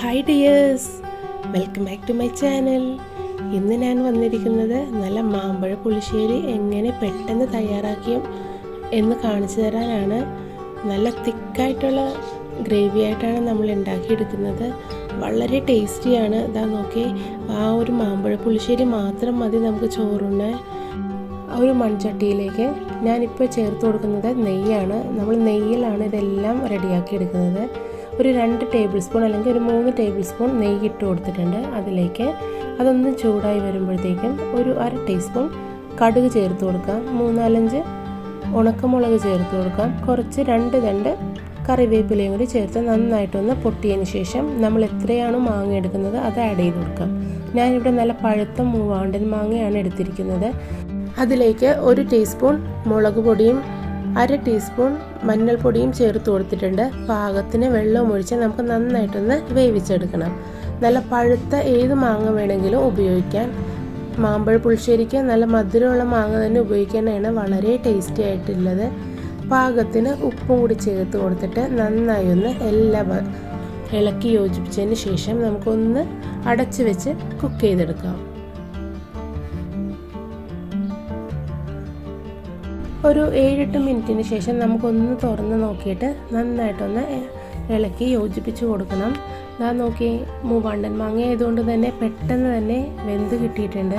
Hi dears welcome back to my channel ഇന്ന് ഞാൻ വന്നിരിക്കുന്നത് നല്ല മാമ്പഴ പുളിശ്ശേരി എങ്ങനെ പെട്ടെന്ന് തയ്യാറാക്കിയും എന്ന് കാണിച്ചു തരാനാണ്. നല്ല തിക്കായിട്ടുള്ള ഗ്രേവി ആയിട്ടാണ് നമ്മൾ ഉണ്ടാക്കിയെടുക്കുന്നത്. വളരെ ടേസ്റ്റിയാണ് ഇതാ നോക്കി. ആ ഒരു മാമ്പഴ പുളിശ്ശേരി മാത്രം മതി നമുക്ക് ചോറുണ്ണാൻ ഒരു മൺചട്ടിയിലേക്ക് ഞാനിപ്പോൾ ചേർത്ത് കൊടുക്കുന്നത് നെയ്യാണ്. നമ്മൾ നെയ്യിലാണ് ഇതെല്ലാം റെഡിയാക്കി എടുക്കുന്നത്. ഒരു രണ്ട് ടേബിൾ സ്പൂൺ അല്ലെങ്കിൽ ഒരു മൂന്ന് ടേബിൾ സ്പൂൺ നെയ്യ് ഇട്ട് കൊടുത്തിട്ടുണ്ട്. അതിലേക്ക് അതൊന്ന് ചൂടായി വരുമ്പോഴത്തേക്കും ഒരു അര ടീസ്പൂൺ കടുക് ചേർത്ത് കൊടുക്കാം മൂന്നാലഞ്ച് ഉണക്കമുളക് ചേർത്ത് കൊടുക്കാം കുറച്ച് രണ്ട് രണ്ട് കറിവേപ്പിലയും കൂടി ചേർത്ത് നന്നായിട്ടൊന്ന് പൊട്ടിയതിന് ശേഷം നമ്മൾ എത്രയാണോ മാങ്ങ എടുക്കുന്നത് അത് ആഡ് ചെയ്ത് കൊടുക്കാം ഞാനിവിടെ നല്ല പഴുത്ത മൂവാണ്ടൻ മാങ്ങയാണ് എടുത്തിരിക്കുന്നത്. അതിലേക്ക് ഒരു ടീസ്പൂൺ മുളക് പൊടിയും അര ടീസ്പൂൺ മഞ്ഞൾപ്പൊടിയും ചേർത്ത് കൊടുത്തിട്ടുണ്ട്. പാകത്തിന് വെള്ളവും ഒഴിച്ച് നമുക്ക് നന്നായിട്ടൊന്ന് വേവിച്ചെടുക്കണം. നല്ല പഴുത്ത ഏത് മാങ്ങ വേണമെങ്കിലും ഉപയോഗിക്കാൻ മാമ്പഴ പുളിശ്ശേരിക്ക് നല്ല മധുരമുള്ള മാങ്ങ തന്നെ ഉപയോഗിക്കാനാണ് വളരെ ടേസ്റ്റി ആയിട്ടുള്ളത്. പാകത്തിന് ഉപ്പും കൂടി ചേർത്ത് കൊടുത്തിട്ട് നന്നായി ഒന്ന് എല്ലാ ഇളക്കി യോജിപ്പിച്ചതിന് ശേഷം നമുക്കൊന്ന് അടച്ചു വെച്ച് കുക്ക് ചെയ്തെടുക്കാം. ഒരു ഏഴെട്ട് മിനിറ്റിന് ശേഷം നമുക്കൊന്ന് തുറന്ന് നോക്കിയിട്ട് നന്നായിട്ടൊന്ന് ഇളക്കി യോജിപ്പിച്ച് കൊടുക്കണം. ഞാൻ നോക്കി മൂവാണ്ടൻ മാങ്ങ ആയതുകൊണ്ട് തന്നെ പെട്ടെന്ന് തന്നെ വെന്ത് കിട്ടിയിട്ടുണ്ട്.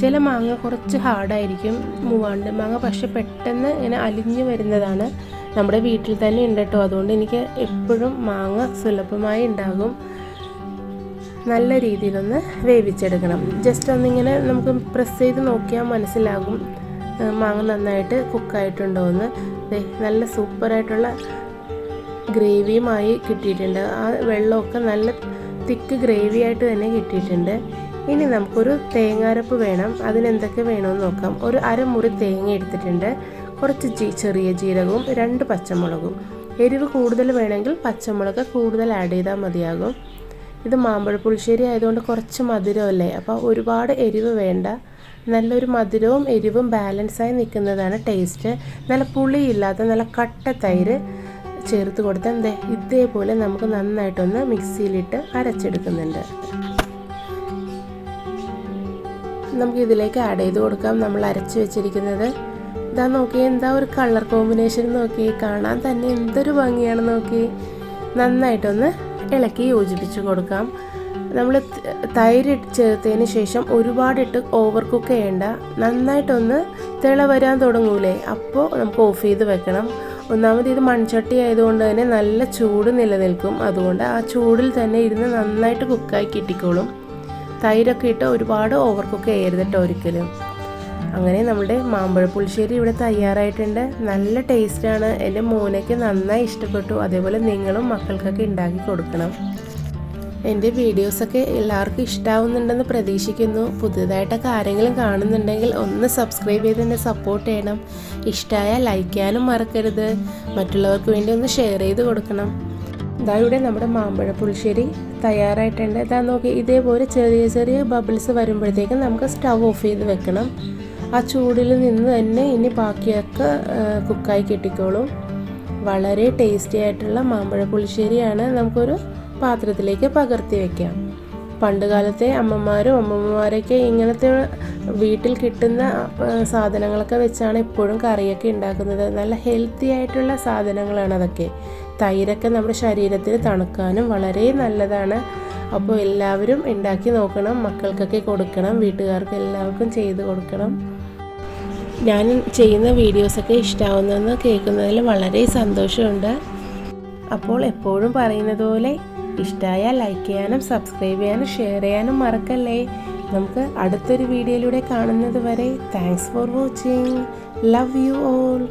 ചില മാങ്ങ കുറച്ച് ഹാർഡായിരിക്കും മൂവാണ്ടൻ മാങ്ങ പക്ഷെ പെട്ടെന്ന് ഇങ്ങനെ അലിഞ്ഞു വരുന്നതാണ് നമ്മുടെ വീട്ടിൽ തന്നെ ഉണ്ട് കേട്ടോ. അതുകൊണ്ട് എനിക്ക് എപ്പോഴും മാങ്ങ സുലഭമായി ഉണ്ടാകും. നല്ല രീതിയിലൊന്ന് വേവിച്ചെടുക്കണം. ജസ്റ്റ് ഒന്നിങ്ങനെ നമുക്ക് പ്രസ് ചെയ്ത് നോക്കിയാൽ മനസ്സിലാകും. മാങ്ങ നന്നായിട്ട് കുക്കായിട്ടുണ്ടോ എന്ന് നല്ല സൂപ്പറായിട്ടുള്ള ഗ്രേവിയുമായി കിട്ടിയിട്ടുണ്ട്. ആ വെള്ളമൊക്കെ നല്ല തിക്ക് ഗ്രേവി ആയിട്ട് തന്നെ കിട്ടിയിട്ടുണ്ട്. ഇനി നമുക്കൊരു തേങ്ങാരപ്പ് വേണം. അതിനെന്തൊക്കെ വേണമെന്ന് നോക്കാം. ഒരു അരമുറി തേങ്ങ എടുത്തിട്ടുണ്ട്. കുറച്ച് ജീ ചെറിയ ജീരകവും രണ്ട് പച്ചമുളകും. എരിവ് കൂടുതൽ വേണമെങ്കിൽ പച്ചമുളക് കൂടുതൽ ആഡ് ചെയ്താൽ മതിയാകും. ഇത് മാമ്പഴ പുളിശ്ശേരി ആയതുകൊണ്ട് കുറച്ച് മധുരമല്ലേ? അപ്പോൾ ഒരുപാട് എരിവ് വേണ്ട. നല്ലൊരു മധുരവും എരിവും ബാലൻസായി നിൽക്കുന്നതാണ് ടേസ്റ്റ് നല്ല പുളിയില്ലാത്ത നല്ല കട്ട തൈര് ചേർത്ത് കൊടുത്താൽ എന്തേ ഇതേപോലെ നമുക്ക് നന്നായിട്ടൊന്ന് മിക്സിയിലിട്ട് അരച്ചെടുക്കുന്നുണ്ട്. നമുക്ക് ഇതിലേക്ക് ആഡ് ചെയ്ത് കൊടുക്കാം. നമ്മൾ അരച്ച് വെച്ചിരിക്കുന്നത് ഇതാ നോക്കി എന്താ ഒരു കളർ കോമ്പിനേഷൻ നോക്കി കാണാൻ തന്നെ എന്തൊരു ഭംഗിയാണ് നോക്കി നന്നായിട്ടൊന്ന് ഇളക്കി യോജിപ്പിച്ച് കൊടുക്കാം. നമ്മൾ തൈര് ചേർത്തതിന് ശേഷം ഒരുപാടിട്ട് ഓവർ കുക്ക് ചെയ്യേണ്ട. നന്നായിട്ടൊന്ന് തിള വരാൻ തുടങ്ങൂലേ? അപ്പോൾ നമുക്ക് ഓഫ് ചെയ്ത് വെക്കണം. ഒന്നാമത് ഇത് മൺചട്ടി ആയതുകൊണ്ട് തന്നെ നല്ല ചൂട് നിലനിൽക്കും. അതുകൊണ്ട് ആ ചൂടിൽ തന്നെ ഇരുന്ന് നന്നായിട്ട് കുക്കായി കിട്ടിക്കോളും. തൈരൊക്കെ ഇട്ട് ഒരുപാട് ഓവർ കുക്ക് ചെയ്യരുത് ഒരിക്കലും. അങ്ങനെ നമ്മുടെ മാമ്പഴ പുളിശ്ശേരി ഇവിടെ തയ്യാറായിട്ടുണ്ട്. നല്ല ടേസ്റ്റാണ്. എന്റെ മോനയ്ക്ക് നന്നായി ഇഷ്ടപ്പെട്ടു. അതേപോലെ നിങ്ങളും മക്കൾക്കൊക്കെ ഉണ്ടാക്കി കൊടുക്കണം. എന്റെ വീഡിയോസൊക്കെ എല്ലാവർക്കും ഇഷ്ടാവുന്നുണ്ടെന്ന് പ്രതീക്ഷിക്കുന്നു. പുതിയതായിട്ടൊക്കെ ആരെങ്കിലും കാണുന്നുണ്ടെങ്കിൽ ഒന്ന് സബ്സ്ക്രൈബ് ചെയ്ത് എന്നെ സപ്പോർട്ട് ചെയ്യണം. ഇഷ്ടമായ ലൈക്ക് ചെയ്യാനും മറക്കരുത്. മറ്റുള്ളവർക്ക് വേണ്ടി ഒന്ന് ഷെയർ ചെയ്ത് കൊടുക്കണം. ഇതാ ഇവിടെ നമ്മുടെ മാമ്പഴ പുളിശ്ശേരി തയ്യാറായിട്ടുണ്ട്. ഇതാ നോക്കി ഇതേപോലെ ചെറിയ ചെറിയ ബബിൾസ് വരുമ്പോഴത്തേക്കും നമുക്ക് സ്റ്റവ് ഓഫ് ചെയ്ത് വെക്കണം. ആ ചൂടിൽ നിന്ന് തന്നെ ഇനി ബാക്കിയൊക്കെ കുക്കായി കിട്ടിക്കോളും. വളരെ ടേസ്റ്റി ആയിട്ടുള്ള മാമ്പഴ പുളിശ്ശേരിയാണ് നമുക്കൊരു പാത്രത്തിലേക്ക് പകർത്തി വെക്കാം. പണ്ട് കാലത്തെ അമ്മമാരും അമ്മമ്മമാരൊക്കെ ഇങ്ങനത്തെ വീട്ടിൽ കിട്ടുന്ന സാധനങ്ങളൊക്കെ വെച്ചാണ് എപ്പോഴും കറിയൊക്കെ ഉണ്ടാക്കുന്നത്. നല്ല ഹെൽത്തി ആയിട്ടുള്ള സാധനങ്ങളാണ് അതൊക്കെ. തൈരൊക്കെ നമ്മുടെ ശരീരത്തിന് തണുക്കാനും വളരെ നല്ലതാണ്. അപ്പോൾ എല്ലാവരും ഉണ്ടാക്കി നോക്കണം മക്കൾക്കൊക്കെ കൊടുക്കണം വീട്ടുകാർക്ക് എല്ലാവർക്കും ചെയ്ത് കൊടുക്കണം. ഞാൻ ചെയ്യുന്ന വീഡിയോസൊക്കെ ഇഷ്ടമാവുന്നതെന്ന് കേൾക്കുന്നതിൽ വളരെ സന്തോഷമുണ്ട്. അപ്പോൾ എപ്പോഴും പറയുന്നത് പോലെ ഇഷ്ടമായാൽ ലൈക്ക് ചെയ്യാനും സബ്സ്ക്രൈബ് ചെയ്യാനും ഷെയർ ചെയ്യാനും മറക്കല്ലേ? നമുക്ക് അടുത്തൊരു വീഡിയോയിലൂടെ കാണുന്നത് വരെ thanks for watching love you all